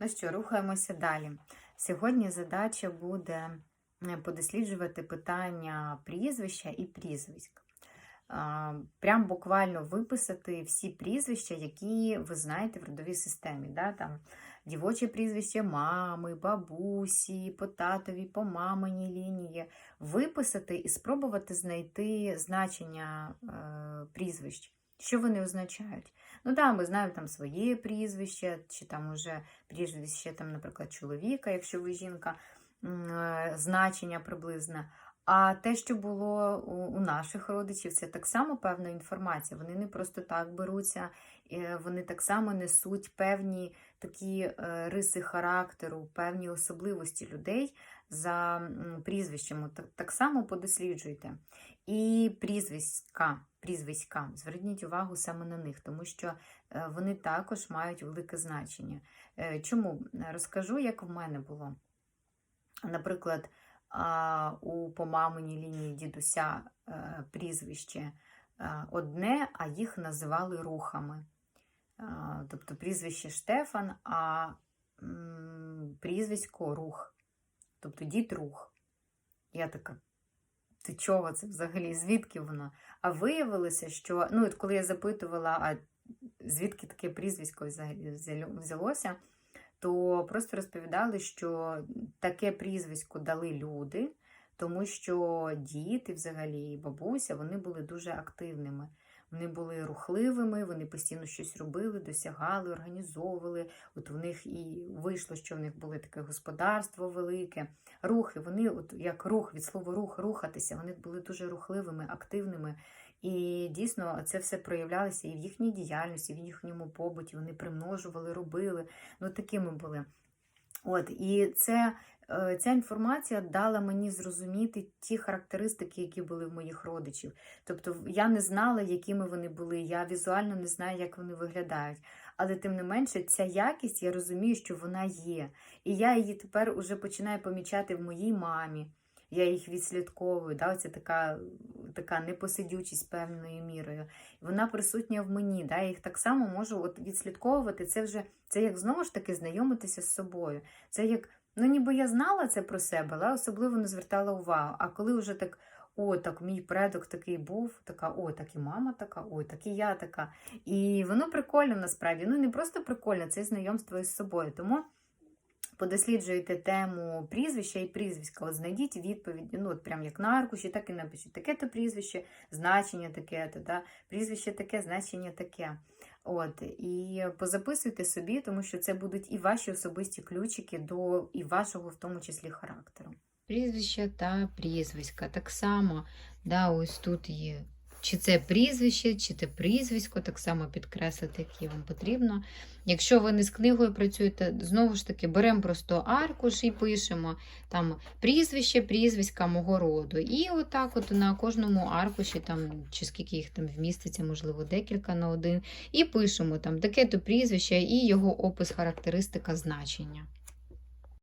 Ну що, рухаємося далі. Сьогодні задача буде е, подосліджувати питання прізвища і прізвиськ. Прям буквально виписати всі прізвища, які ви знаєте в родовій системі. Да? Там дівоче прізвище мами, бабусі, по татові, по маминій лінії. Виписати і спробувати знайти значення е, прізвищ. Що вони означають? Ну да, ми знаємо там своє прізвище, чи там уже прізвище, там, наприклад, чоловіка, якщо ви жінка, е, значення приблизне. А те, що було у, наших родичів, це так само певна інформація. Вони не просто так беруться, е, вони так само несуть певні такі е, риси характеру, певні особливості людей за м, прізвищами. Так, само подосліджуйте. І прізвиська, прізвиська, зверніть увагу саме на них, тому що е, вони також мають велике значення. Чому? Розкажу, як в мене було. Наприклад, у по лінії дідуся е, прізвище е, одне, а їх називали рухами. Тобто прізвище Штефан, а прізвисько рух. Тобто дід рух. Я така, ти чого це взагалі? Звідки воно? А виявилося, що ну, от коли я запитувала, а звідки таке прізвисько взагалі взяло- взялося, то просто розповідали, що таке прізвисько дали люди, тому що діти, взагалі, і бабуся, вони були дуже активними. Вони були рухливими, вони постійно щось робили, досягали, організовували. От в них і вийшло, що в них було таке господарство велике. Рухи, вони, от як рух від слова рух, рухатися, вони були дуже рухливими, активними. І дійсно це все проявлялося і в їхній діяльності, і в їхньому побуті. Вони примножували, робили. Ну, такими були. От, і це, е, ця інформація дала мені зрозуміти ті характеристики, які були в моїх родичів. Тобто я не знала, якими вони були, я візуально не знаю, як вони виглядають. Але тим не менше, ця якість, я розумію, що вона є. І я її тепер уже починаю помічати в моїй мамі. Я їх відслідковую. Да? Це така, така непосидючість певною мірою. Вона присутня в мені. Да? Я їх так само можу от відслідковувати. Це вже це як знову ж таки знайомитися з собою. Це як, ну ніби я знала це про себе, але особливо не звертала увагу. А коли вже так, о, так мій предок такий був, така, о, так і мама така, ой, так і я така. І воно прикольно насправді. Ну не просто прикольно, це знайомство із собою. Тому подосліджуєте тему прізвища і прізвиська. От знайдіть відповіді, ну от прям як на аркуші, так і напишіть. Таке-то прізвище, значення таке-то, да? прізвище таке, значення таке. От, і позаписуйте собі, тому що це будуть і ваші особисті ключики до і вашого, в тому числі, характеру. Прізвище та прізвиська. Так само, да, ось тут є. Чи це прізвище, чи це прізвисько, так само підкреслити, яке вам потрібно. Якщо ви не з книгою працюєте, знову ж таки, беремо просто аркуш і пишемо там прізвище, прізвиська мого роду. І отак от на кожному аркуші, там, чи скільки їх там вміститься, можливо, декілька на один. І пишемо там таке-то прізвище і його опис, характеристика, значення.